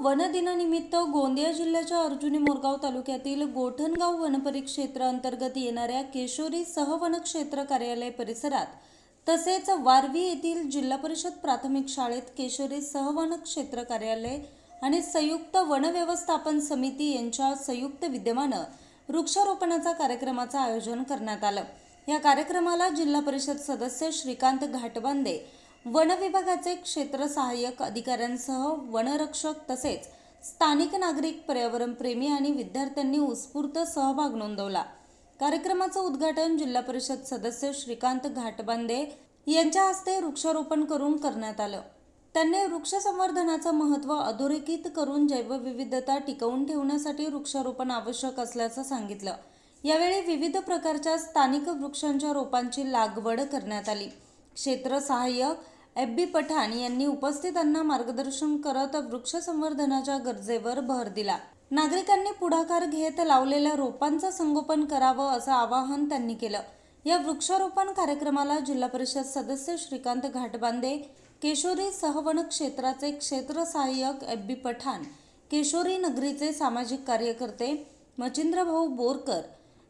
वनदिनानिमित्त one दिनानिमित्त गोंदिया जिल्ह्याच्या अर्जुनी मोरगाव तालुक्यातील गोठणगाव वनपरिक्षेत्र अंतर्गत येणाऱ्या केशोरी सहवन क्षेत्र कार्यालय परिसरात तसेच वारवी येथील जिल्हा परिषद प्राथमिक शाळेत केशोरी सहवन क्षेत्र कार्यालय आणि संयुक्त वन व्यवस्थापन समिती यांच्या संयुक्त विद्यमानं वृक्षारोपणाचा कार्यक्रमाचं आयोजन करण्यात आलं. या कार्यक्रमाला जिल्हा परिषद सदस्य श्रीकांत घाटबांदे वन विभागाचे क्षेत्र सहाय्यक अधिकाऱ्यांसह वनरक्षक तसेच स्थानिक नागरिक पर्यावरणप्रेमी आणि विद्यार्थ्यांनी उत्स्फूर्त सहभाग नोंदवला. कार्यक्रमाचं उद्घाटन जिल्हा परिषद सदस्य श्रीकांत घाटबांदे यांच्या हस्ते वृक्षारोपण करून करण्यात आलं. त्यांनी वृक्ष संवर्धनाचं महत्त्व अधोरेखित करून जैवविविधता टिकवून ठेवण्यासाठी वृक्षारोपण आवश्यक असल्याचं सांगितलं. यावेळी विविध प्रकारच्या स्थानिक वृक्षांच्या रोपांची लागवड करण्यात आली. क्षेत्र सहाय्यक एफ बी पठाण यांनी उपस्थितांना मार्गदर्शन करत वृक्ष संवर्धनाच्या गरजेवर भर दिला. नागरिकांनी पुढाकार घेत लावलेल्या रोपांचं संगोपन करावं असं आवाहन त्यांनी केलं. या वृक्षारोपण कार्यक्रमाला जिल्हा परिषद सदस्य श्रीकांत घाटबांदे केशोरी सहवन क्षेत्राचे क्षेत्र सहाय्यक एफ बी पठाण केशोरी नगरीचे सामाजिक कार्यकर्ते मचिंद्रभाऊ बोरकर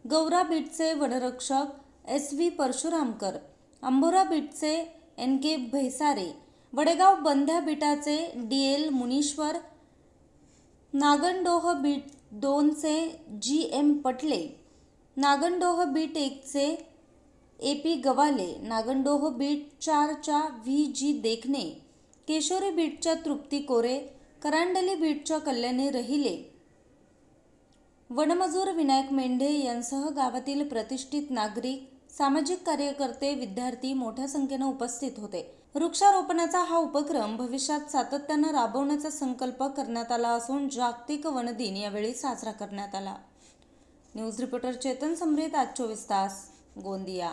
गौरा बीटचे वनरक्षक एस व्ही परशुरामकर अंबोरा बीटचे N K Bhaisare Wadegaon Bandhya बीटाचे D L Munishwar Nagandoh beat दोनचे G M Patle Nagandoh beat एकचे A P Gawale Nagandoh beat चारच्या व्ही जी देखणे केशोरी बीटच्या तृप्ती कोरे करांडली बीटच्या कल्याणी रहिले. वनमजूर विनायक मेंढे यांसह गावातील प्रतिष्ठित नागरिक सामाजिक कार्यकर्ते विद्यार्थी मोठ्या संख्येनं उपस्थित होते. वृक्षारोपणाचा हा उपक्रम भविष्यात सातत्यानं राबवण्याचा संकल्प करण्यात आला असून जागतिक वन दिन यावेळी साजरा करण्यात आला. न्यूज रिपोर्टर चेतन समृत आज चोवीस तास गोंदिया.